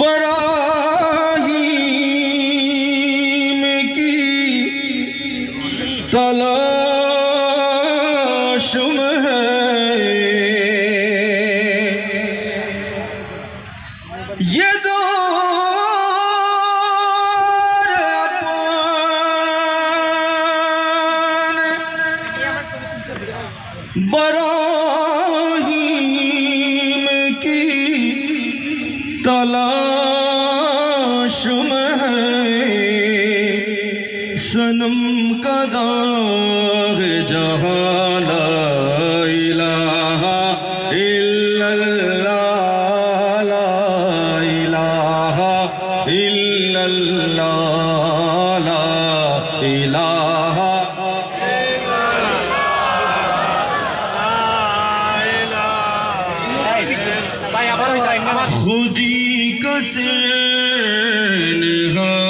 براہیم کی تلاش ہے نمکا داغ جہاں لا الہ الا اللہ لا الہ الا اللہ لا الہ خودی کا سین ہے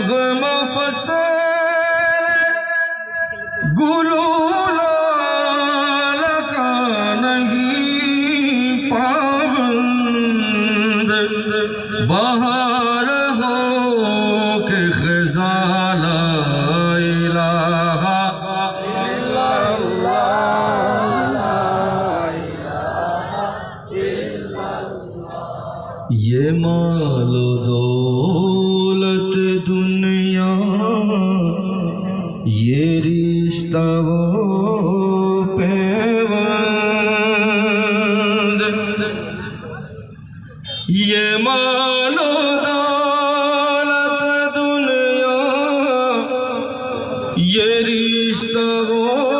نغم فصل گلو لگا بہار ہو یہ مالو دو دنیا یہ رشتہ وہ پیوند یہ مالو دولت دنیا یہ رشتہ وہ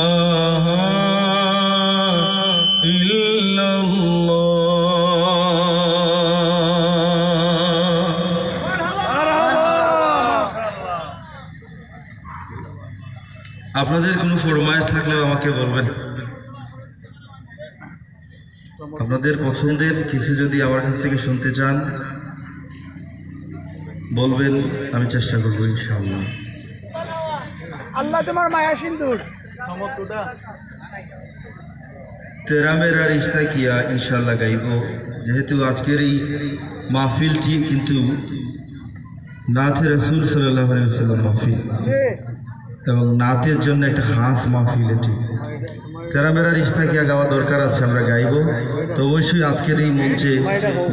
আপনাদের কোনো ফরমাইশ থাকলেও আমাকে বলবেন। আপনাদের পছন্দের কিছু যদি আমার কাছ থেকে শুনতে চান বলবেন আমি চেষ্টা করব ইনশাআল্লাহ। আল্লাহ তোমার মায়া সিন্দুর। তেরা মেরা রিস্তা কিয়া ইনশাআল্লাহ গাইব? যেহেতু আজকের এই মাহফিলটি কিন্তু নাথে রসুল সাল্লাহ সাল্লাম মাহফিল। এবং নাতের জন্য একটা হাঁস মাহফিল এটি। তেরা মেরা রিস্তা কিয়া গাওয়া দরকার আছে আমরা গাইব। তো অবশ্যই আজকের এই মঞ্চে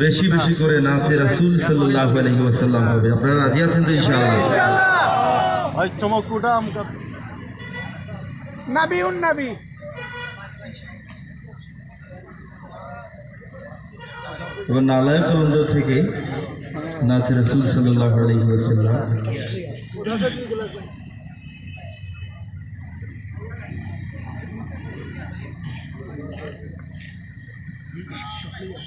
বেশি বেশি করে নাতে রসুল সাল্লাহ আলহি ওয়াসাল্লাম হবে। আপনারা রাজি আছেন তো ইনশাআল্লাহ? ভাই চমকুটা নাবি উন নাবি। এবং নালায় খরন্দর থেকে নাথ রসুল সাল্লাহ আলহি ওয়াসাল্লাম shukriya